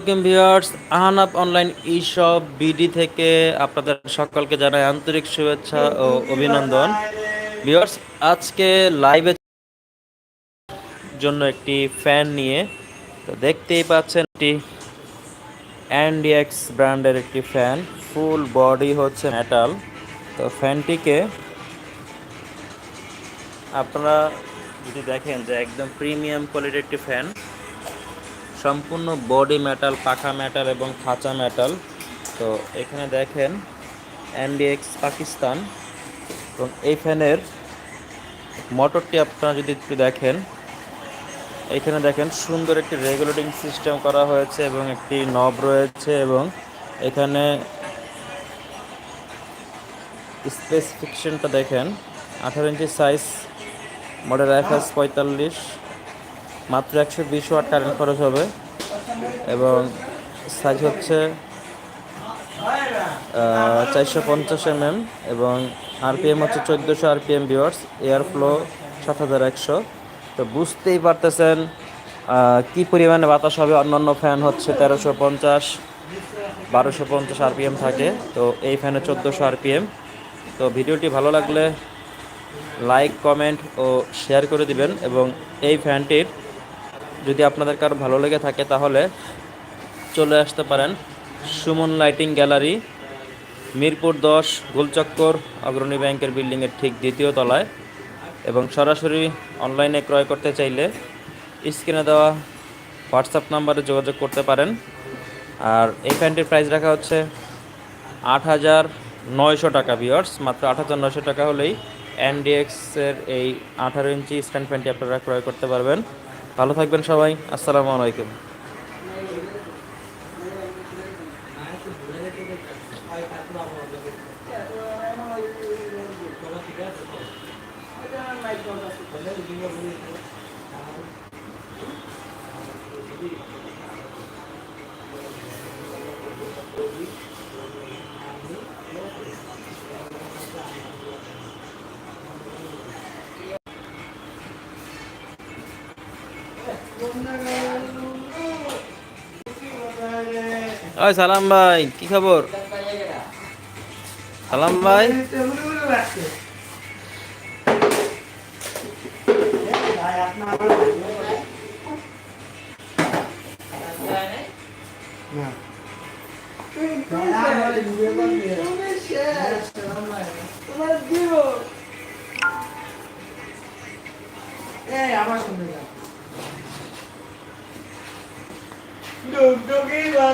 Welcome viewers আহানাপ online e shop BD থেকে আপনাদের সকলকে জানাই আন্তরিক শুভেচ্ছা ও অভিনন্দন। ভিউয়ার্স আজকে লাইভে জন্য একটি ফ্যান নিয়ে তো দেখতেই পাচ্ছেন একটি অ্যান্ডিএক্স ব্র্যান্ডের একটি ফ্যান ফুল বডি হচ্ছে মেটাল তো ফ্যানটিকে আপনারা যদি দেখেন যে একদম প্রিমিয়াম কোয়ালিটির একটি ফ্যান সম্পূর্ণ বডি মেটাল পাখা মেটাল এবং খাঁচা মেটাল তো এখানে দেখেন এনডিএক্স পাকিস্তান। এবং এই ফ্যানের মোটরটি আপনারা যদি একটু দেখেন, এখানে দেখেন সুন্দর একটি রেগুলেটিং সিস্টেম করা হয়েছে এবং একটি নব রয়েছে এবং এখানে স্পেসিফিকেশনটা দেখেন, আঠারো inch size model F S পঁয়তাল্লিশ। মাত্র একশো বিশ ওয়াট কারেন্ট খরচ হবে এবং সাইজ হচ্ছে চারশো পঞ্চাশ এমএম এবং আরপিএম হচ্ছে চোদ্দোশো আরপিএম বিওয়ার্স এয়ার ফ্লো সাত হাজার একশো। তো বুঝতেই পারতেছেন কী পরিমাণে বাতাস হবে। অন্যান্য ফ্যান হচ্ছে তেরোশো পঞ্চাশ, বারোশো পঞ্চাশ আরপিএম থাকে। তো এই ফ্যানে চোদ্দোশো আরপিএম তো ভিডিওটি ভালো লাগলে লাইক কমেন্ট ও শেয়ার করে দিবেন এবং এই ফ্যানটির যদি আপনাদের কারও ভালো লেগে থাকে তাহলে চলে আসতে পারেন সুমন লাইটিং গ্যালারি, মিরপুর দশ, গোলচক্কর, অগ্রণী ব্যাংকের বিল্ডিংয়ের ঠিক দ্বিতীয় তলায়। এবং সরাসরি অনলাইনে ক্রয় করতে চাইলে স্ক্রিনে দেওয়া হোয়াটসঅ্যাপ নাম্বারে যোগাযোগ করতে পারেন। আর এই ফ্যানটির প্রাইস রাখা হচ্ছে আট হাজার নয়শো টাকা বিয়ার্স মাত্র আট হাজার নয়শো টাকা হলেই এনডিএক্সের এই আঠারো ইঞ্চি স্ট্যান্ড ফ্যানটি আপনারা ক্রয় করতে পারবেন। ভালো থাকবেন সবাই আসসালামু আলাইকুম। ওই সালাম ভাই কি খবর? সালাম ভাই। আমার শুনে